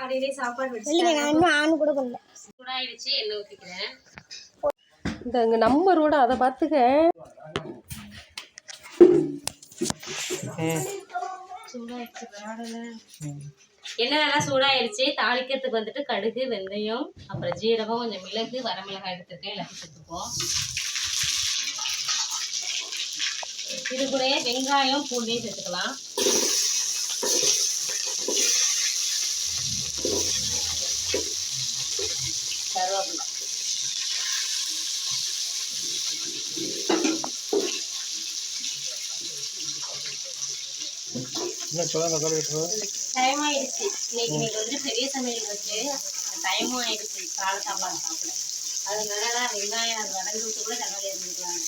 காலையிலே சாப்பாடு இல்லைங்க வச்சு நான் இன்னும் ஆண் கூட பண்ணல. சூடாயிடுச்சு எண்ணெய் ஊற்றிக்கிறேன் இந்த இங்கே நம்பரோட அதை பார்த்துக்க. எண்ணெய் நல்லா சூடாயிடுச்சு தாளிக்கிறதுக்கு வந்துட்டு கடுகு வெந்தயம் அப்புறம் ஜீரகம் கொஞ்சம் மிளகு வரமிளகாய் எடுத்துருக்கேன் எல்லாத்தையும் சேர்த்துப்போம் இது கூட வெங்காயம் பூண்டையும் சேர்த்துக்கலாம். டைம் ஆயிடுச்சு. இன்னைக்கு இன்னைக்கு வந்து பெரிய சமையல் வச்சு டைமும் ஆயிடுச்சு. காலை சாப்பாடு சாப்பிட. அதனால தான் வெங்காயம் அது விட்டு கூட தகவல் இருந்துக்கலாம்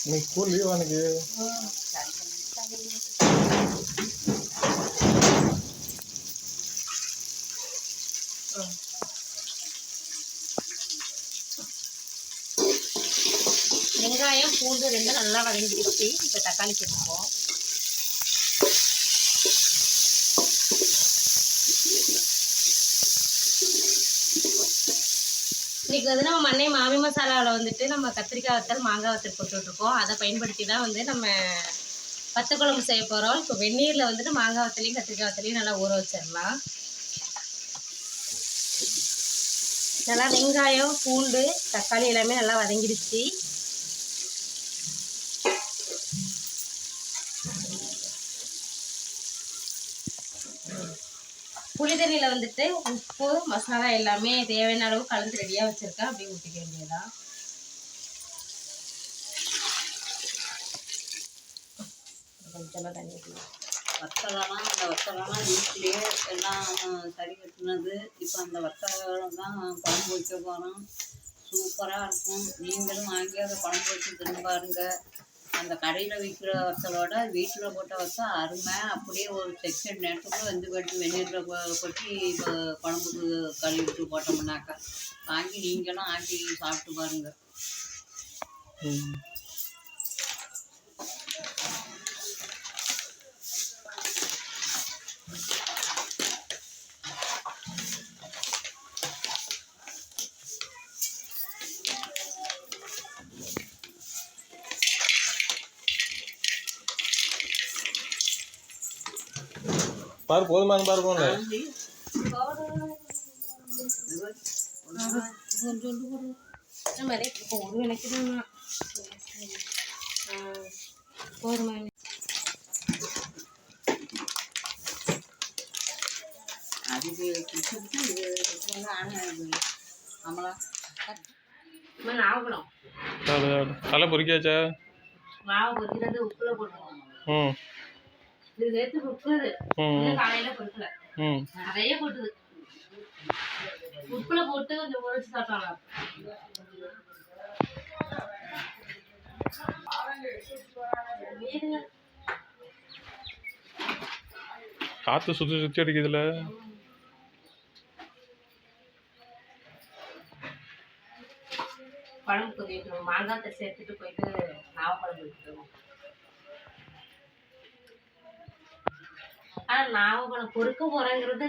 இன்னைக்கு ஸ்கூல் லீவ் எனக்கு வெங்காயம் பூண்டு ரெண்டும் நல்லா வதங்கிடுச்சு இப்போ தக்காளி சேர்த்துப்போம். இன்னைக்கு வந்து நம்ம மண்ணை மாமி மசாலாவில் வந்துட்டு நம்ம கத்திரிக்காய் வத்தல் மாங்காய் வத்தல் போட்டுட்ருக்கோம். அதை பயன்படுத்தி தான் வந்து நம்ம பத்து குழம்பு செய்ய போகிறோம் இப்போ வெந்நீரில் வந்துட்டு மாங்காய் வத்தலையும் கத்திரிக்காய் வத்தலையும் நல்லா ஊற வச்சிடலாம். நல்லா வெங்காயம் பூண்டு தக்காளி எல்லாமே நல்லா வதங்கிடுச்சு. புளிதண்ணியில் வந்துட்டு உப்பு மசாலா எல்லாமே தேவையான அளவு கலந்து ரெடியாக வச்சுருக்கேன். அப்படியே ஊற்றிக்க வேண்டியதான் கொஞ்சமாக தண்ணி ஊற்றிக்கலாம் அந்த வத்தலெல்லாம் வீட்டிலேயே எல்லாம் சரி கட்டினது. இப்போ அந்த வர்த்தகம் தான் குழம்பு வைக்க போகிறோம் சூப்பராக இருக்கும். நீங்களும் வாங்கி அதை குழம்பு வச்சு தின்னு பாருங்க. அந்த கடையில் விற்கிற வத்தலோட வீட்டில் போட்ட வத்தல் அருமை. அப்படியே ஒரு செக்ஷன் நேரத்துக்குள்ள வந்து போட்டு வெந்நீரில் கொட்டி இப்போ குழம்புக்கு கழுவி விட்டு போட்டோம்னாக்கா வாங்கி நீங்களும் ஆக்கி சாப்பிட்டு பாருங்க. நம்மளா அம்மா நாகப்படம் அது தலை பொறிக்காச்சா மாவு பொரிக்கிறது உப்புல போட்டுருவோம் ம். இது நேற்று பொறுக்குது ம். இன்னும் காலையில பொறுக்கல ம். நிறைய போட்டுது. உப்புல போட்டு கொஞ்சம் பொரிச்சு சாப்பிட்டாங்க காற்று சுற்றி சுற்றி அடிக்குதுல. பழம் மாங்காய் தச்சு எடுத்துட்டு போயிட்டு நாவப்பழம் எடுத்துருவோம் ஆனா நாவப்பழம் பொறுக்க போறேங்கிறது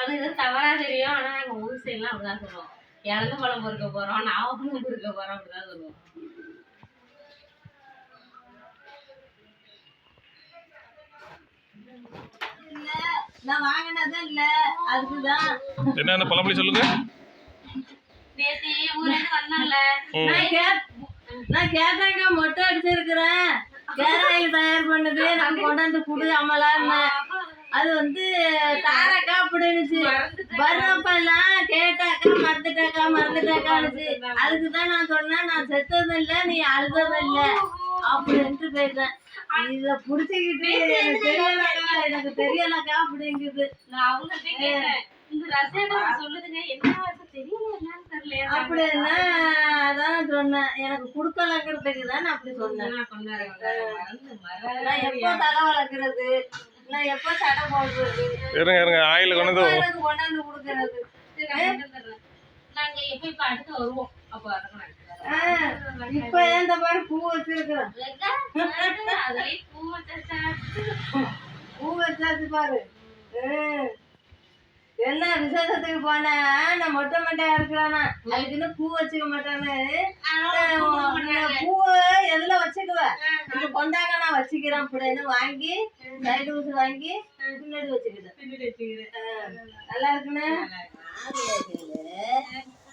அது இது தவறா தெரியும். ஆனா நாங்க ஊர் சைட்லாம் அப்படிதான் சொல்லுவோம். இழந்த பழம் பொறுக்க போறோம். நாவப்பழம் பொறுக்க போறோம் அப்படிதான் சொல்லுவோம். நான் வாங்கினது இல்ல. அதுக்குதான். என்னென்ன பழமொழி சொல்லுங்க? நேத்து நான் கேட் நான் கேட்டாங்க மொட்டை அடிச்சிருக்கிறேன். கேராயில் தயார் பண்ணுது நான் கொண்டாந்து குடு அம்மலான்னு அது வந்து தாராக்கா அப்படின்னுச்சு வர்றப்ப எல்லாம் கேட்டாக்கா மறந்துட்டாக்கா மறந்துட்டாக்கான்னுச்சு. அதுக்கு தான் நான் சொன்னேன் நான் செத்ததும் இல்லை நீ அழுததும் இல்லை அப்படின்ட்டு போயிட்டேன். இத புடிச்சுக்கிட்டு தெரியலக்கா எனக்கு தெரியலக்கா அப்படிங்குது. நான் அவங்கள்ட்ட கேட்டேன். இந்த ரசம் சொல்லுதுங்க. என்ன ரசம் தெரியல என்னன்னு தெரியல. அப்படின்னா அதான் சொன்னேன். எனக்கு குடுக்கலங்கிறதுக்கு தான் நான் அப்படி சொன்னேன். எப்போ தலை வளர்க்கறது? இருங்க இருங்க ஆயில் கொண்டு இப்ப இந்த மாதிரி பூ வச்சிருக்கிறேன் அதுலயும் பூ வச்சா பூ வச்சாச்சு பாரு. என்ன விசேஷத்துக்கு போனா நான் மொட்டை மட்டையா இருக்கிறானா? அதுக்குன்னு பூ வச்சுக்க மாட்டானு. பூ நான் வச்சுக்கிறேன் அப்படின்னு வாங்கி சைடு ஊசி வாங்கி பின்னாடி வச்சுக்கிட்டேன் ஆ, நல்லா இருக்குன்னு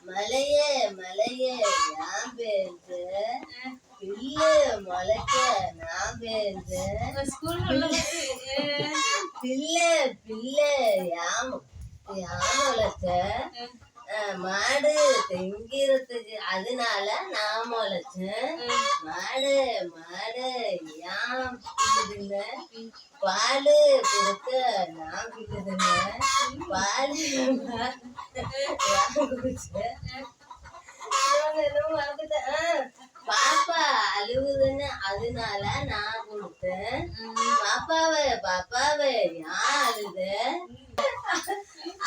மலையே மலையே நான் பேருந்து பில்லு முளைக்க நான் பேருந்து பிள்ளை பிள்ளை யாம் யாமொலச்ச மாடு தெங்கிறதுக்கு அதனால நான் மாடு மாடு ஏன் பிள்ளுதுங்க பால் கொடுக்க நான் பிள்ளுதுங்க பால் பாப்பா அழுகுதுன்னு அதனால நான் கொடுத்தேன். பாப்பாவை பாப்பாவை யார் அழுது? அது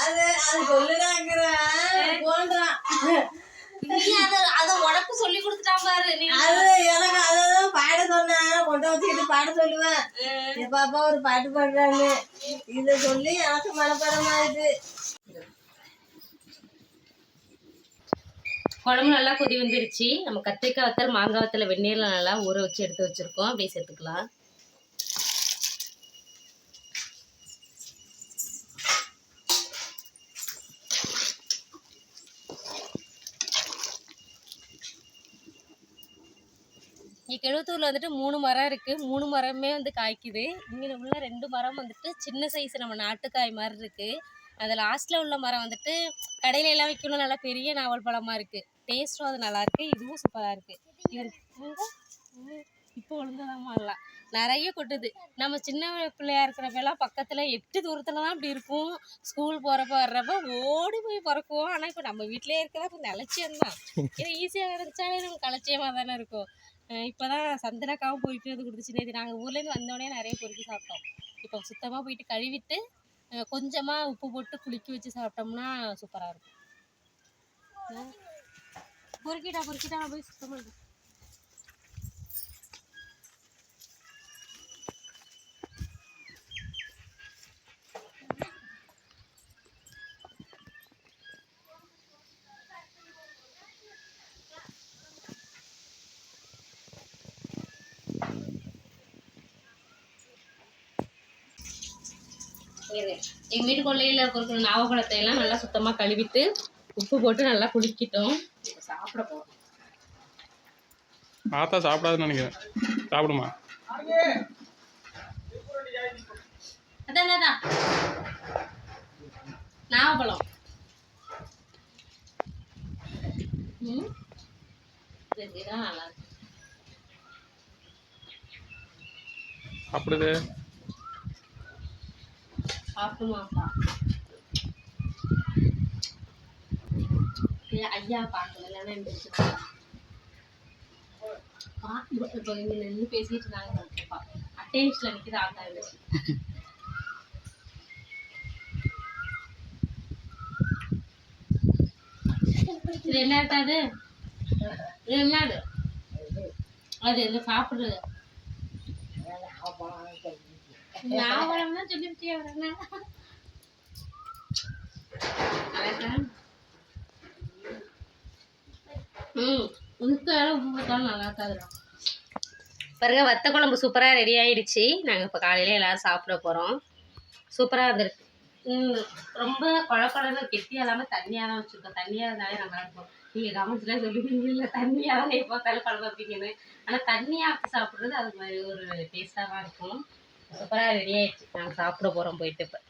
அது சொல்லுறாங்கிற உனக்கு சொல்லி கொடுத்துட்டான் பாரு அது எனக்கு அதான் பாட சொன்னேன் கொண்டு வச்சுக்கிட்டு பாட சொல்லுவேன். என் பாப்பா ஒரு பாட்டு பாடுறாங்க இத சொல்லி எனக்கு மனப்படமாயிட்டு குழம்பு நல்லா கொதி வந்துருச்சு. நம்ம கத்திரிக்காய் வத்தல் மாங்காய் வத்தல வெந்நீர்ல நல்லா ஊற வச்சு எடுத்து வச்சிருக்கோம். அப்படியே சேர்த்துக்கலாம். இங்கே கெழுத்தூரில் வந்துட்டு மூணு மரம் இருக்குது மூணு மரமே வந்து காய்க்குது. இங்கே உள்ள ரெண்டு மரம் வந்துட்டு சின்ன சைஸ் நம்ம நாட்டுக்காய் மாதிரி இருக்குது அது லாஸ்ட்டில் உள்ள மரம் வந்துட்டு கடையில எல்லாம் வைக்கணும் நல்லா பெரிய நாவல் பழமாக இருக்குது டேஸ்ட்டும் அது நல்லாயிருக்கு இதுவும் சூப்பராக இருக்குது இது இப்போ ஒழுங்காதான் மாறலாம் நிறைய கொட்டுது. நம்ம சின்ன பிள்ளையா இருக்கிறப்பெல்லாம் பக்கத்தில் எட்டு தூரத்தில் தான் இப்படி இருக்கும் ஸ்கூல் போகிறப்ப வர்றப்ப ஓடி போய் பிறக்குவோம். ஆனால் இப்போ நம்ம வீட்டிலே இருக்கிற இப்போ நிலச்சியம் தான் இது ஈஸியாக இருந்துச்சாலே நமக்கு கலட்சியமாக தானே இருக்கும். இப்போ தான் சந்தனக்காவும் போயிட்டு வந்து கொடுத்துச்சு. நேற்று நாங்கள் ஊர்லேருந்து வந்தோடனே நிறைய பொறுக்கி சாப்பிட்டோம். இப்போ சுத்தமாக போயிட்டு கழுவிட்டு கொஞ்சமாக உப்பு போட்டு குலுக்கி வச்சு சாப்பிட்டோம்னா சூப்பராக இருக்கும். பொறுக்கிட்டா பொறுக்கிட்டா போய் சுத்தமாக பண்ணுறேன் இருங்க. எங்க வீட்டு கொள்ளையில இருக்கிற நாவப்பழத்தை எல்லாம் நல்லா சுத்தமா கழுவிட்டு உப்பு போட்டு நல்லா குலுக்கிட்டோம் இப்ப சாப்பிட போறோம். ஆத்தா சாப்பிடாதுன்னு நினைக்கிறேன். சாப்பிடுமா? அதான் அதான் நாவப்பழம். சாப்பிடுது. சாப்பிடுமாப்பா இல்ல, ஐயா பார்க்கல. இல்லைன்னா எந்திரிச்சு பார்த்து இப்போ இங்க நின்று பேசிட்டு இருந்தாங்க அட்டென்ஷன்ல நிற்கிது ஆத்தா இருந்துச்சு இது என்ன அது? இது என்னது அது? இந்த சாப்பிடுறது. உப்பு போட்டாலும் நல்லா இருக்காதுடா பாருங்க வத்த குழம்பு சூப்பராக ரெடி ஆயிடுச்சு. நாங்கள் இப்போ காலையில் எல்லாரும் சாப்பிட போகிறோம் சூப்பராக இருந்திருக்கு ரொம்ப குழப்பழன்னு கெட்டியாக இல்லாமல் தண்ணியாக தான் வச்சுருக்கோம். தண்ணியாக இருந்தாலே நல்லா இருக்கும். நீங்கள் கவனிச்சுலாம் சொல்லுவீங்க இல்லை தண்ணியாக தான் எப்போ பார்த்தாலும் குழம்பு வைப்பீங்கன்னு. ஆனால் தண்ணியாக சாப்பிட்றது அது மாதிரி ஒரு டேஸ்ட்டாக தான் இருக்கும். சூப்பராக ரெடி ஆயிடுச்சு. நாங்கள் சாப்பிட போகிறோம் போயிட்டு இப்போ.